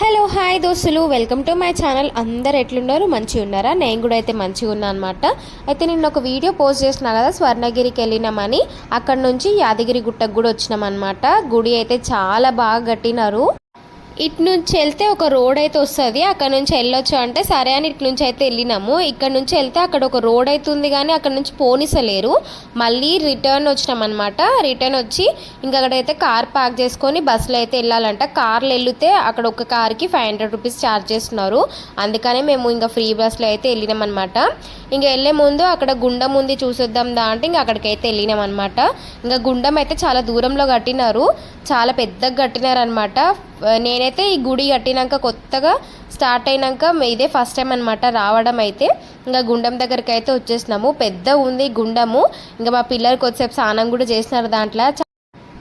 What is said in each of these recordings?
Hello hi దోస్తులు. Welcome to my channel. అందరు ఎట్లున్నారు? మంచిగా ఉన్నారా? నేను కూడా అయితే మంచిగా ఉన్నా అనమాట అయితే నిన్న ఒక వీడియో పోస్ట్ చేసిన కదా స్వర్ణగిరికి వెళ్ళినామని. అక్కడ నుంచి యాదగిరి గుట్టకు కూడా వచ్చినాం అనమాట గుడి అయితే చాలా బాగా కట్టినారు. ఇటు నుంచి వెళ్తే ఒక రోడ్ అయితే వస్తుంది. అక్కడ నుంచి వెళ్ళొచ్చు అంటే సరే అని ఇటు నుంచి అయితే వెళ్ళినాము. ఇక్కడ నుంచి వెళ్తే అక్కడ ఒక రోడ్ అయితే ఉంది కానీ అక్కడ నుంచి పోనిసలేరు. మళ్ళీ రిటర్న్ వచ్చినాం అనమాట రిటర్న్ వచ్చి ఇంకా అక్కడైతే కార్ పార్క్ చేసుకొని బస్సులో అయితే వెళ్ళాలంట. కార్లు వెళ్తే అక్కడ ఒక కార్కి ఫైవ్ హండ్రెడ్ రూపీస్ ఛార్జ్ చేస్తున్నారు. అందుకనే మేము ఇంకా ఫ్రీ బస్సులో అయితే వెళ్ళినాం అనమాట ఇంకా వెళ్ళే ముందు అక్కడ గుండం ఉంది చూసేద్దాం దా అంటే ఇంకా అక్కడికైతే వెళ్ళినాం అనమాట ఇంకా గుండం అయితే చాలా దూరంలో కట్టినారు. చాలా పెద్దగా కట్టినారు అనమాట నేనైతే ఈ గుడి కట్టినాక కొత్తగా స్టార్ట్ అయినాక ఇదే ఫస్ట్ టైం అనమాట రావడం అయితే. ఇంకా గుండం దగ్గరికి అయితే వచ్చేసినాము. పెద్ద ఉంది గుండము. ఇంకా మా పిల్లలకి వచ్చేసేపు స్నానం కూడా చేసినారు దాంట్లో.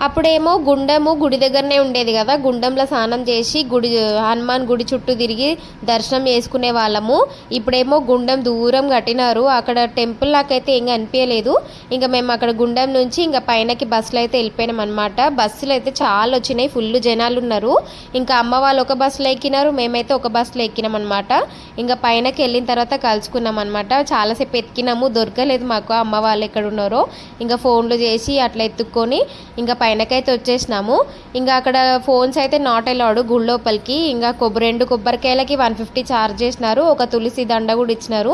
అప్పుడేమో గుండము గుడి దగ్గరనే ఉండేది కదా. గుండంలో స్నానం చేసి గుడి హనుమాన్ గుడి చుట్టూ తిరిగి దర్శనం చేసుకునే వాళ్ళము. ఇప్పుడేమో గుండం దూరం కట్టినారు. అక్కడ టెంపుల్ నాకైతే ఏం అనిపించలేదు ఇంకా మేము అక్కడ గుండం నుంచి ఇంకా పైనకి బస్సులు అయితే వెళ్ళిపోయినాం అనమాట బస్సులు అయితే చాలా వచ్చినాయి. ఫుల్ జనాలు ఉన్నారు. ఇంకా అమ్మ వాళ్ళు ఒక బస్సులో ఎక్కినారు. మేమైతే ఒక బస్సులో ఎక్కినాం అనమాట ఇంకా పైనకి వెళ్ళిన తర్వాత కలుసుకున్నాం అనమాట చాలాసేపు ఎత్తికినాము దొరకలేదు మాకు. అమ్మ వాళ్ళు ఎక్కడ ఉన్నారో. ఇంకా ఫోన్లు చేసి అట్లా ఎత్తుక్కొని ఇంకా పైనకైతే వచ్చేసినాము. ఇంకా అక్కడ ఫోన్స్ అయితే నాట్ అలౌడ్ గుడి లోపలికి ఇంకా కొబ్బరి రెండు కొబ్బరికాయలకి వన్ ఫిఫ్టీ ఛార్జ్ చేసినారు. ఒక తులసి దండ కూడా ఇచ్చినారు.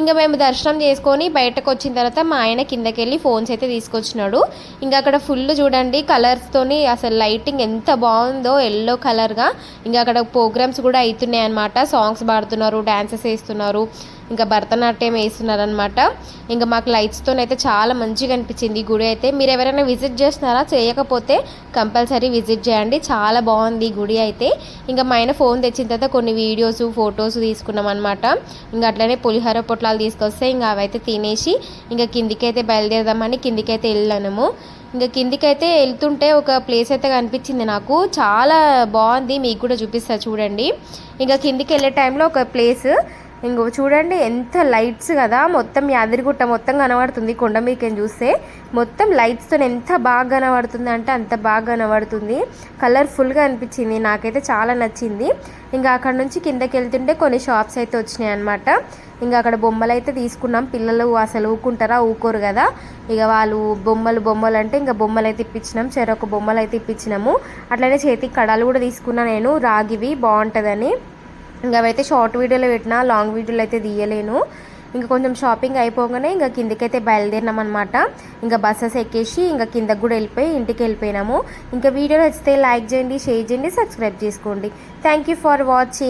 ఇంకా మేము దర్శనం చేసుకొని బయటకు వచ్చిన తర్వాత మా ఆయన కిందకి వెళ్ళి ఫోన్స్ అయితే తీసుకొచ్చినాడు. ఇంకా అక్కడ ఫుల్ చూడండి కలర్స్తోని అసలు లైటింగ్ ఎంత బాగుందో ఎల్లో కలర్గా ఇంకా అక్కడ ప్రోగ్రామ్స్ కూడా అవుతున్నాయి అనమాట సాంగ్స్ పాడుతున్నారు డ్యాన్సెస్ వేస్తున్నారు ఇంకా భరతనాట్యం వేస్తున్నారు అనమాట ఇంకా మాకు లైట్స్తో అయితే చాలా మంచిగా అనిపించింది గుడి అయితే. మీరు ఎవరైనా విజిట్ చేస్తున్నారా చేయకపోతే కంపల్సరీ విజిట్ చేయండి. చాలా బాగుంది ఈ గుడి అయితే. ఇంకా మా ఆయన ఫోన్ తెచ్చిన తర్వాత కొన్ని వీడియోస్ ఫొటోస్ తీసుకున్నాం అనమాట ఇంకా అట్లనే పులిహోర పొట్లాలు తీసుకొస్తే ఇంకా అవైతే తినేసి ఇంకా కిందికైతే బయలుదేరదామని కిందికైతే వెళ్ళాము ఇంకా కిందికైతే వెళ్తుంటే ఒక ప్లేస్ అయితే కనిపించింది నాకు. చాలా బాగుంది. మీకు కూడా చూపిస్తా చూడండి. ఇంకా కిందికి వెళ్ళే టైంలో ఒక ప్లేస్. ఇంకో చూడండి ఎంత లైట్స్ కదా. మొత్తం యాదగిరిగుట్ట మొత్తం కనబడుతుంది. కొండ మీకేం చూస్తే మొత్తం లైట్స్తో ఎంత బాగా కనబడుతుంది అంటే అంత బాగా కనబడుతుంది. కలర్ఫుల్గా అనిపించింది. నాకైతే చాలా నచ్చింది. ఇంకా అక్కడ నుంచి కిందకి వెళ్తుంటే కొన్ని షాప్స్ అయితే వచ్చినాయి అనమాట ఇంకా అక్కడ బొమ్మలు అయితే తీసుకున్నాం. పిల్లలు అసలు ఊకుంటారా ఊకోరు కదా. ఇక వాళ్ళు బొమ్మలు బొమ్మలు అంటే ఇంకా బొమ్మలు అయితే ఇప్పించినాం. చెరొక బొమ్మలు అయితే ఇప్పించినాము. అట్లనే చేతికి కడాలు కూడా తీసుకున్నా నేను. రాగివి బాగుంటుందని. ఇంకా అవైతే షార్ట్ వీడియోలో పెట్టినా లాంగ్ వీడియోలో అయితే తీయలేను. ఇంకా కొంచెం షాపింగ్ అయిపోగానే ఇంకా కిందకైతే బయలుదేరినాం అనమాట ఇంకా బస్సెస్ ఎక్కేసి ఇంకా కిందకు కూడా వెళ్ళిపోయి ఇంటికి వెళ్ళిపోయినాము. ఇంకా వీడియో నచ్చితే లైక్ చేయండి షేర్ చేయండి సబ్స్క్రైబ్ చేసుకోండి. Thank you for watching